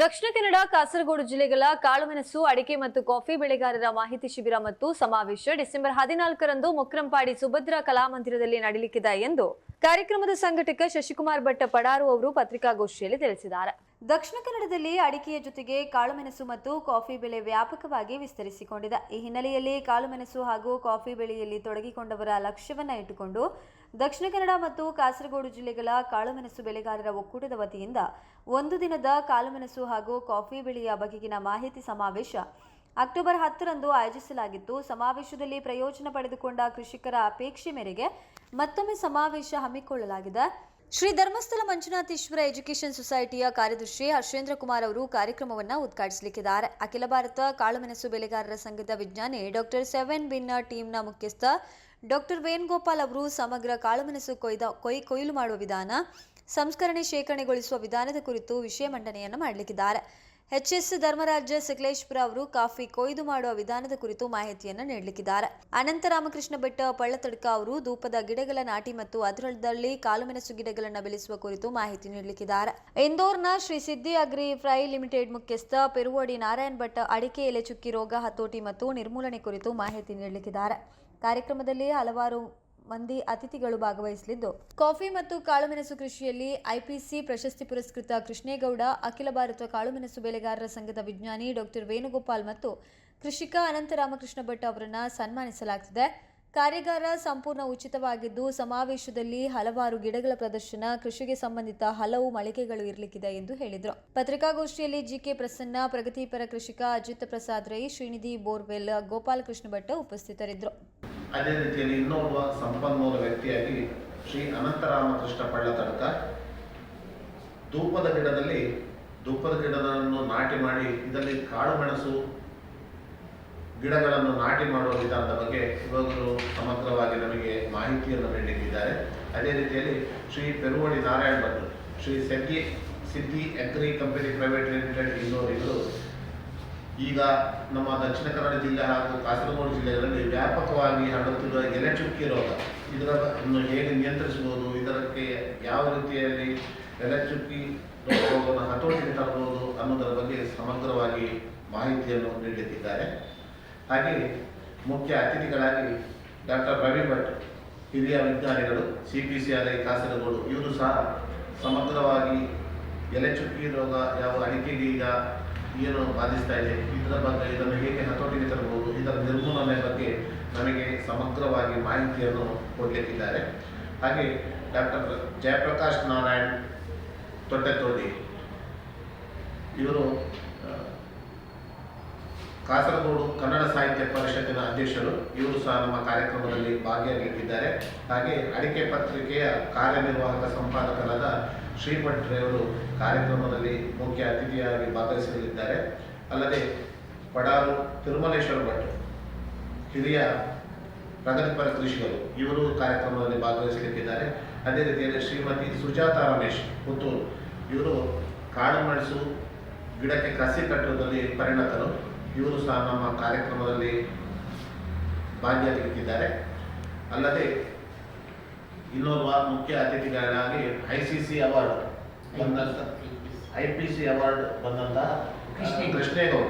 ದಕ್ಷಿಣ ಕನ್ನಡ, ಕಾಸರಗೋಡು ಜಿಲ್ಲೆಗಳ ಕಾಳುಮೆಣಸು, ಅಡಿಕೆ ಮತ್ತು ಕಾಫಿ ಬೆಳೆಗಾರರ ಮಾಹಿತಿ ಶಿಬಿರ ಮತ್ತು ಸಮಾವೇಶ ಡಿಸೆಂಬರ್ ಹದಿನಾಲ್ಕರಂದು ಮುಕ್ರಂಪಾಡಿ ಸುಭದ್ರಾ ಕಲಾಮಂದಿರದಲ್ಲಿ ನಡೆಯಲಿಕ್ಕಿದೆ ಎಂದು ಕಾರ್ಯಕ್ರಮದ ಸಂಘಟಕ ಶಶಿಕುಮಾರ್ ಭಟ್ಟ ಪಡಾರು ಅವರು ಪತ್ರಿಕಾಗೋಷ್ಠಿಯಲ್ಲಿ ತಿಳಿಸಿದ್ದಾರೆ. ದಕ್ಷಿಣ ಕನ್ನಡದಲ್ಲಿ ಅಡಿಕೆಯ ಜೊತೆಗೆ ಕಾಳುಮೆಣಸು ಮತ್ತು ಕಾಫಿ ಬೆಳೆ ವ್ಯಾಪಕವಾಗಿ ವಿಸ್ತರಿಸಿಕೊಂಡಿದೆ. ಈ ಹಿನ್ನೆಲೆಯಲ್ಲಿ ಕಾಳುಮೆಣಸು ಹಾಗೂ ಕಾಫಿ ಬೆಳೆಯಲ್ಲಿ ತೊಡಗಿಕೊಂಡವರ ಲಕ್ಷ್ಯವನ್ನ ಇಟ್ಟುಕೊಂಡು ದಕ್ಷಿಣ ಕನ್ನಡ ಮತ್ತು ಕಾಸರಗೋಡು ಜಿಲ್ಲೆಗಳ ಕಾಳುಮೆಣಸು ಬೆಳೆಗಾರರ ಒಕ್ಕೂಟದ ವತಿಯಿಂದ ಒಂದು ದಿನದ ಕಾಳುಮೆಣಸು ಹಾಗೂ ಕಾಫಿ ಬೆಳೆಯ ಬಗೆಗಿನ ಮಾಹಿತಿ ಸಮಾವೇಶ ಅಕ್ಟೋಬರ್ ಹತ್ತರಂದು ಆಯೋಜಿಸಲಾಗಿತ್ತು. ಸಮಾವೇಶದಲ್ಲಿ ಪ್ರಯೋಜನ ಪಡೆದುಕೊಂಡ ಕೃಷಿಕರ ಅಪೇಕ್ಷೆ ಮೇರೆಗೆ ಮತ್ತೊಮ್ಮೆ ಸಮಾವೇಶ ಹಮ್ಮಿಕೊಳ್ಳಲಾಗಿದೆ. ಶ್ರೀ ಧರ್ಮಸ್ಥಳ ಮಂಜುನಾಥೇಶ್ವರ ಎಜುಕೇಷನ್ ಸೊಸೈಟಿಯ ಕಾರ್ಯದರ್ಶಿ ಹರ್ಷೇಂದ್ರ ಕುಮಾರ್ ಅವರು ಕಾರ್ಯಕ್ರಮವನ್ನು ಉದ್ಘಾಟಿಸಲಿಕ್ಕಿದ್ದಾರೆ. ಅಖಿಲ ಭಾರತ ಕಾಳುಮೆಣಸು ಬೆಳೆಗಾರರ ಸಂಘದ ವಿಜ್ಞಾನಿ ಡಾಕ್ಟರ್ ಸೆವೆನ್ ಬಿನ್ನ ಟೀಮ್ನ ಮುಖ್ಯಸ್ಥ ಡಾಕ್ಟರ್ ವೇಣುಗೋಪಾಲ್ ಅವರು ಸಮಗ್ರ ಕಾಳುಮೆಣಸು ಕೊಯ್ದ ಕೊಯ್ ಕೊಯ್ಲು ಮಾಡುವ ವಿಧಾನ, ಸಂಸ್ಕರಣೆ ಶೇಖರಣೆಗೊಳಿಸುವ ವಿಧಾನದ ಕುರಿತು ವಿಷಯ ಮಂಡನೆಯನ್ನು ಮಾಡಲಿಕ್ಕಿದ್ದಾರೆ. ಎಚ್ ಎಸ್ ಧರ್ಮರಾಜ ಸಕಲೇಶ್ಪುರ ಅವರು ಕಾಫಿ ಕೊಯ್ದು ಮಾಡುವ ವಿಧಾನದ ಕುರಿತು ಮಾಹಿತಿಯನ್ನು ನೀಡಲಿಕ್ಕಿದ್ದಾರೆ. ಅನಂತ ರಾಮಕೃಷ್ಣ ಬೆಟ್ಟ ಪಳ್ಳತಡ್ಕ ಅವರು ಧೂಪದ ಗಿಡಗಳ ನಾಟಿ ಮತ್ತು ಅದರಲ್ಲಿ ಕಾಳುಮೆಣಸು ಗಿಡಗಳನ್ನು ಬೆಳೆಸುವ ಕುರಿತು ಮಾಹಿತಿ ನೀಡಲಿಕ್ಕಿದ್ದಾರೆ. ಇಂದೋರ್ನ ಶ್ರೀ ಸಿದ್ದಿ ಅಗ್ರಿ ಫ್ರೈ ಲಿಮಿಟೆಡ್ ಮುಖ್ಯಸ್ಥ ಪೆರುವಡಿ ನಾರಾಯಣ್ ಭಟ್ ಅಡಿಕೆ ಎಲೆ ಚುಕ್ಕಿ ರೋಗ ಹತೋಟಿ ಮತ್ತು ನಿರ್ಮೂಲನೆ ಕುರಿತು ಮಾಹಿತಿ ನೀಡಲಿಕ್ಕಿದ್ದಾರೆ. ಕಾರ್ಯಕ್ರಮದಲ್ಲಿ ಹಲವಾರು ಮಂದಿ ಅತಿಥಿಗಳು ಭಾಗವಹಿಸಲಿದ್ದು, ಕಾಫಿ ಮತ್ತು ಕಾಳುಮೆಣಸು ಕೃಷಿಯಲ್ಲಿ ಐಪಿಸಿ ಪ್ರಶಸ್ತಿ ಪುರಸ್ಕೃತ ಕೃಷ್ಣೇಗೌಡ, ಅಖಿಲ ಭಾರತ ಕಾಳುಮೆಣಸು ಬೆಳೆಗಾರರ ಸಂಘದ ವಿಜ್ಞಾನಿ ಡಾಕ್ಟರ್ ವೇಣುಗೋಪಾಲ್ ಮತ್ತು ಕೃಷಿಕ ಅನಂತ ರಾಮಕೃಷ್ಣ ಭಟ್ ಅವರನ್ನು ಸನ್ಮಾನಿಸಲಾಗುತ್ತದೆ ಕಾರ್ಯಾಗಾರ ಸಂಪೂರ್ಣ ಉಚಿತವಾಗಿದ್ದು, ಸಮಾವೇಶದಲ್ಲಿ ಹಲವಾರು ಗಿಡಗಳ ಪ್ರದರ್ಶನ, ಕೃಷಿಗೆ ಸಂಬಂಧಿತ ಹಲವು ಮಳಿಗೆಗಳು ಇರಲಿಕ್ಕಿದೆ ಎಂದು ಹೇಳಿದರು. ಪತ್ರಿಕಾಗೋಷ್ಠಿಯಲ್ಲಿ ಜಿಕೆ ಪ್ರಸನ್ನ, ಪ್ರಗತಿಪರ ಕೃಷಿಕ ಅಜಿತ್ ಪ್ರಸಾದ್ ರೈ, ಶ್ರೀನಿಧಿ ಬೋರ್ವೆಲ್, ಗೋಪಾಲಕೃಷ್ಣ ಭಟ್ಟ ಉಪಸ್ಥಿತರಿದ್ದರು. ಅದೇ ರೀತಿಯಲ್ಲಿ ಇನ್ನೊಬ್ಬ ಸಂಪನ್ಮೂಲ ವ್ಯಕ್ತಿಯಾಗಿ ಶ್ರೀ ಅನಂತರಾಮಕೃಷ್ಣ ಪಳ್ಳತಡ್ಕ ಧೂಪದ ಗಿಡದಲ್ಲಿ ಧೂಪದ ಗಿಡಗಳನ್ನು ನಾಟಿ ಮಾಡಿ, ಇದರಲ್ಲಿ ಕಾಳು ಮೆಣಸು ಗಿಡಗಳನ್ನು ನಾಟಿ ಮಾಡುವ ವಿಧಾನದ ಬಗ್ಗೆ ಇವಾಗಲೂ ಸಮಗ್ರವಾಗಿ ನಮಗೆ ಮಾಹಿತಿಯನ್ನು ನೀಡಿದ್ದಾರೆ. ಅದೇ ರೀತಿಯಲ್ಲಿ Shri Peruvali Narayan Bhat, Shri Seggi Siddhi agri company private limited ಇನ್ನೋರಿಗಳು ಈಗ ನಮ್ಮ ದಕ್ಷಿಣ ಕನ್ನಡ ಜಿಲ್ಲೆ ಹಾಗೂ ಕಾಸರಗೋಡು ಜಿಲ್ಲೆಗಳಲ್ಲಿ ವ್ಯಾಪಕವಾಗಿ ಹರಡುತ್ತಿರುವ ಎಲೆ ಚುಕ್ಕಿ ರೋಗ. ಇದರ ಅನ್ನು ಹೇಗೆ ನಿಯಂತ್ರಿಸಬಹುದು? ಇದಕ್ಕೆ ಯಾವ ರೀತಿಯಲ್ಲಿ ಎಲೆ ಚುಕ್ಕಿ ರೋಗವನ್ನು ಹತೋಟಿಗೆ ತರಬಹುದು ಅನ್ನೋದರ ಬಗ್ಗೆ ಸಮಗ್ರವಾಗಿ ಮಾಹಿತಿಯನ್ನು ನೀಡುತ್ತಿದ್ದಾರೆ ಹಾಗೆ ಮುಖ್ಯ ಅತಿಥಿಗಳಾಗಿ ಡಾಕ್ಟರ್ ರವಿ ಭಟ್, ಹಿರಿಯ ವಿಜ್ಞಾನಿಗಳು, C P C R I Kasaragod, ಇವರು ಸಹ ಸಮಗ್ರವಾಗಿ ಎಲೆ ಚುಕ್ಕಿ ರೋಗ, ಯಾವ ಅಡಿಕೆಗೆ ಈಗ ಏನು ಬಾಧಿಸ್ತಾ ಇದೆ. ಇದರ ಬಗ್ಗೆ ಇದನ್ನು ಹೇಗೆ ಹತೋಟಿಗೆ ತರಬಹುದು? ಇದರ ನಿರ್ಮೂಲನೆ ಬಗ್ಗೆ ನಮಗೆ ಸಮಗ್ರವಾಗಿ ಮಾಹಿತಿಯನ್ನು ಕೊಡಲಿಕ್ಕಿದ್ದಾರೆ. ಹಾಗೆ ಡಾಕ್ಟರ್ ಜಯಪ್ರಕಾಶ್ ನಾರಾಯಣ್ ತೊಟ್ಟೆತೋಡಿ ಇವರು ಕಾಸರಗೋಡು ಕನ್ನಡ ಸಾಹಿತ್ಯ ಪರಿಷತ್ತಿನ ಅಧ್ಯಕ್ಷರು. ಇವರು ಸಹ ನಮ್ಮ ಕಾರ್ಯಕ್ರಮದಲ್ಲಿ ಭಾಗಿಯಾಗಿದ್ದಾರೆ. ಹಾಗೆ ಅಡಿಕೆ ಪತ್ರಿಕೆಯ ಕಾರ್ಯನಿರ್ವಾಹಕ ಸಂಪಾದಕರಾದ ಶ್ರೀಭಟ್ರೆ ರೇವರು ಕಾರ್ಯಕ್ರಮದಲ್ಲಿ ಮುಖ್ಯ ಅತಿಥಿಯಾಗಿ ಭಾಗವಹಿಸಲಿದ್ದಾರೆ. ಅಲ್ಲದೆ ಪಡಾರು, ತಿರುಮಲೇಶ್ವರ ಭಟ್, ಹಿರಿಯ ಪ್ರಗತಿಪರ ಕೃಷಿಕರು ಇವರು ಕಾರ್ಯಕ್ರಮದಲ್ಲಿ ಭಾಗವಹಿಸಲಿಕ್ಕಿದ್ದಾರೆ. ಅದೇ ರೀತಿಯಲ್ಲಿ ಶ್ರೀಮತಿ ಸುಜಾತ ರಮೇಶ್ ಪುತ್ತೂರು, ಇವರು ಕಾಡು ಮೆಣಸು ಗಿಡಕ್ಕೆ ಕಸಿ ಕಟ್ಟುವುದರಲ್ಲಿ ಪರಿಣತರು. ಇವರು ಸಹ ನಮ್ಮ ಕಾರ್ಯಕ್ರಮದಲ್ಲಿ ಭಾಗಿಯಾಗಿದ್ದಾರೆ. ಅಲ್ಲದೆ ಇನ್ನೋರ್ವ ಮುಖ್ಯ ಅತಿಥಿಗಳಾಗಿ ಐ ಸಿ ಸಿ ಅವಾರ್ಡ್ ಬಂದಂಥ I P C award Krishnegowda. Krishnegowda.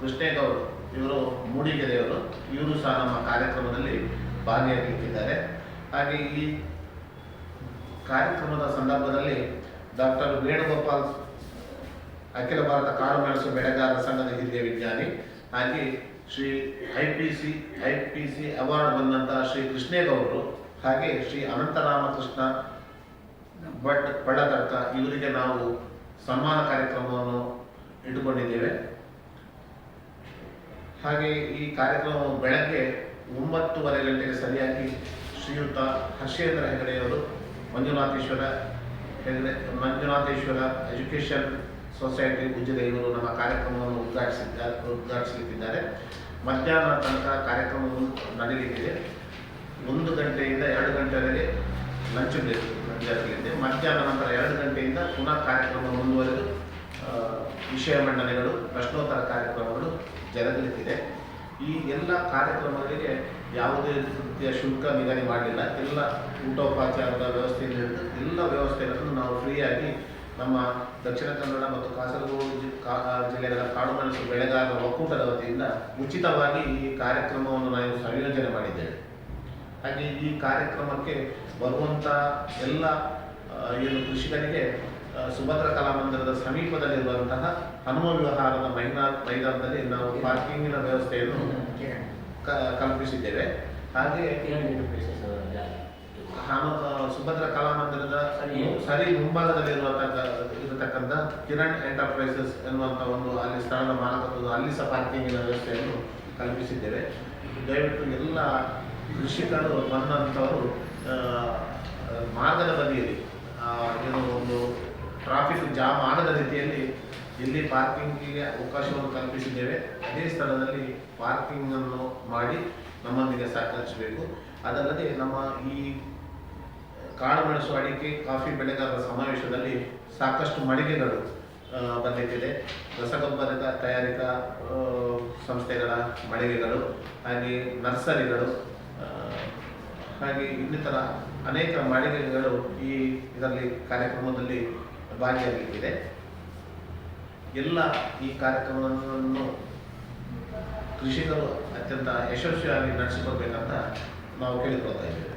Krishnegowda ಇವರು ಮೂಡಿಗೆರೆಯವರು. ಇವರು ಸಹ ನಮ್ಮ ಕಾರ್ಯಕ್ರಮದಲ್ಲಿ ಭಾಗಿಯಾಗಿದ್ದಾರೆ. ಹಾಗೆ ಈ ಕಾರ್ಯಕ್ರಮದ ಸಂದರ್ಭದಲ್ಲಿ ಡಾಕ್ಟರ್ ವೇಣುಗೋಪಾಲ್ ಅಖಿಲ ಭಾರತ ಕಾಳು ಮೆಣಸು ಬೆಳೆಗಾರರ ಸಂಘದ ಹಿರಿಯ ವಿಜ್ಞಾನಿ ಹಾಗೆ Shri I P C I P C award ಬಂದಂತಹ ಶ್ರೀ ಕೃಷ್ಣೇಗೌಡರು ಹಾಗೆ ಶ್ರೀ ಅನಂತರಾಮಕೃಷ್ಣ ಭಟ್ ಪಳ್ಳತಡ್ಕ ಇವರಿಗೆ ನಾವು ಸನ್ಮಾನ ಕಾರ್ಯಕ್ರಮವನ್ನು ಇಟ್ಟುಕೊಂಡಿದ್ದೇವೆ. ಹಾಗೆ ಈ ಕಾರ್ಯಕ್ರಮವು ಬೆಳಗ್ಗೆ ಒಂಬತ್ತುವರೆ ಗಂಟೆಗೆ ಸರಿಯಾಗಿ ಶ್ರೀಯುತ ಹರ್ಷೇಂದ್ರ ಹೆಗಡೆಯವರು ಮಂಜುನಾಥೇಶ್ವರ ಹೆಗಡೆ, ಮಂಜುನಾಥೇಶ್ವರ ಎಜುಕೇಷನ್ ಸೊಸೈಟಿ ಉಜಿರೆ ಇವರು ನಮ್ಮ ಕಾರ್ಯಕ್ರಮವನ್ನು ಉದ್ಘಾಟಿಸಿದ್ದಾರೆ ಉದ್ಘಾಟಿಸಲಿಕ್ಕಿದ್ದಾರೆ. ಮಧ್ಯಾಹ್ನ ತನಕ ಕಾರ್ಯಕ್ರಮವು ನಡೆಯಲಿಕ್ಕಿದೆ ಒಂದು ಗಂಟೆಯಿಂದ ಎರಡು ಗಂಟೆವರೆಗೆ ಲಂಚ್ ಬ್ರೇಕ್ ವಿದ್ಯಾರ್ಥಿಗಳಿಗೆ ಮಧ್ಯಾಹ್ನ ನಂತರ ಎರಡು ಗಂಟೆಯಿಂದ ಪುನಃ ಕಾರ್ಯಕ್ರಮ ಮುಂದುವರೆದು ವಿಷಯ ಮಂಡನೆಗಳು, ಪ್ರಶ್ನೋತ್ತರ ಕಾರ್ಯಕ್ರಮಗಳು ಜರುಗಲಿದೆ. ಈ ಎಲ್ಲ ಕಾರ್ಯಕ್ರಮಗಳಿಗೆ ಯಾವುದೇ ರೀತಿಯ ಶುಲ್ಕ ನಿಗದಿ ಮಾಡಲಿಲ್ಲ. ಎಲ್ಲ ಊಟೋಪಚಾರದ ವ್ಯವಸ್ಥೆಯಿಂದ ಹಿಡಿದು ಎಲ್ಲ ವ್ಯವಸ್ಥೆಗಳನ್ನು ನಾವು ಫ್ರೀಯಾಗಿ ನಮ್ಮ ದಕ್ಷಿಣ ಕನ್ನಡ ಮತ್ತು ಕಾಸರಗೋಡು ಜಿ- ಜಿಲ್ಲೆಗಳ ಕಾಡುಮೆಣಸು ಬೆಳೆಗಾರರ ಒಕ್ಕೂಟದ ವತಿಯಿಂದ ಉಚಿತವಾಗಿ ಈ ಕಾರ್ಯಕ್ರಮವನ್ನು ನಾವು ಸಂಯೋಜನೆ ಮಾಡಿದ್ದೇವೆ. ಹಾಗೆ ಈ ಕಾರ್ಯಕ್ರಮಕ್ಕೆ ಬರುವಂಥ ಎಲ್ಲ ಏನು ಕೃಷಿಕರಿಗೆ ಸುಭದ್ರ ಕಲಾಮಂದಿರದ ಸಮೀಪದಲ್ಲಿರುವಂತಹ ಹನುಮ ವ್ಯವಹಾರದ ಮೈದಾನ ಮೈದಾನದಲ್ಲಿ ನಾವು ಪಾರ್ಕಿಂಗಿನ ವ್ಯವಸ್ಥೆಯನ್ನು ಕಲ್ಪಿಸಿದ್ದೇವೆ. ಹಾಗೆ ಸುಭದ್ರ ಕಲಾಮಂದಿರದ ಸರಿ. ಸರಿ ಮುಂಭಾಗದಲ್ಲಿರುವಂತಹ ಇರತಕ್ಕಂಥ ಕಿರಣ್ ಎಂಟರ್ಪ್ರೈಸಸ್ ಎನ್ನುವಂಥ ಒಂದು ಅಲ್ಲಿ ಸ್ಥಳದ ಮಾಲಕತ್ವದ ಅಲ್ಲಿ ಸಹ ಪಾರ್ಕಿಂಗಿನ ವ್ಯವಸ್ಥೆಯನ್ನು ಕಲ್ಪಿಸಿದ್ದೇವೆ. ದಯವಿಟ್ಟು ಎಲ್ಲ ಕೃಷಿಕರು ಬಂದಂಥವರು ಮಾರ್ಗದ ಬದಿಯಲ್ಲಿ ಏನು ಒಂದು ಟ್ರಾಫಿಕ್ ಜಾಮ್ ಆಗದ ರೀತಿಯಲ್ಲಿ ಇಲ್ಲಿ ಪಾರ್ಕಿಂಗಿಗೆ ಅವಕಾಶವನ್ನು ಕಲ್ಪಿಸಿದ್ದೇವೆ. ಅದೇ ಸ್ಥಳದಲ್ಲಿ ಪಾರ್ಕಿಂಗನ್ನು ಮಾಡಿ ನಮ್ಮೊಂದಿಗೆ ಸಹಕರಿಸಬೇಕು. ಅದಲ್ಲದೆ ನಮ್ಮ ಈ ಕಾಳುಮೆಣಸು ಅಡಿಕೆ, ಕಾಫಿ ಬೆಳೆಗಾರರ ಸಮಾವೇಶದಲ್ಲಿ ಸಾಕಷ್ಟು ಮಳಿಗೆಗಳು ಬಂದಿದ್ದಿದೆ ರಸಗೊಬ್ಬರದ ತಯಾರಿಕಾ ಸಂಸ್ಥೆಗಳ ಮಳಿಗೆಗಳು ಹಾಗೆ ನರ್ಸರಿಗಳು ಹಾಗೆ ಇನ್ನಿತರ ಅನೇಕ ಮಳಿಗೆಗಳು ಈ ಇದರಲ್ಲಿ ಕಾರ್ಯಕ್ರಮದಲ್ಲಿ ಭಾಗಿಯಾಗಲಿಕ್ಕಿದೆ ಎಲ್ಲ ಈ ಕಾರ್ಯಕ್ರಮವನ್ನು ಕೃಷಿಕರು ಅತ್ಯಂತ ಯಶಸ್ವಿಯಾಗಿ ನಡೆಸಿಕೊಡ್ಬೇಕಂತ ನಾವು ಕೇಳಿಕೊಳ್ತಾ ಇದ್ದೇವೆ.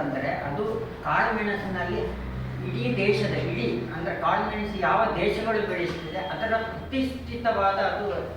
ಅಂದರೆ ಅದು ಕಾಳುಮೆಣಸಿನಲ್ಲಿ ಇಡೀ ದೇಶದ, ಇಡೀ ಅಂದರೆ ಕಾಳುಮೆಣಸು ಯಾವ ದೇಶಗಳು ಬೆಳೆಯುತ್ತಿದೆ ಅದರ ಪ್ರತಿಷ್ಠಿತವಾದ ಅದು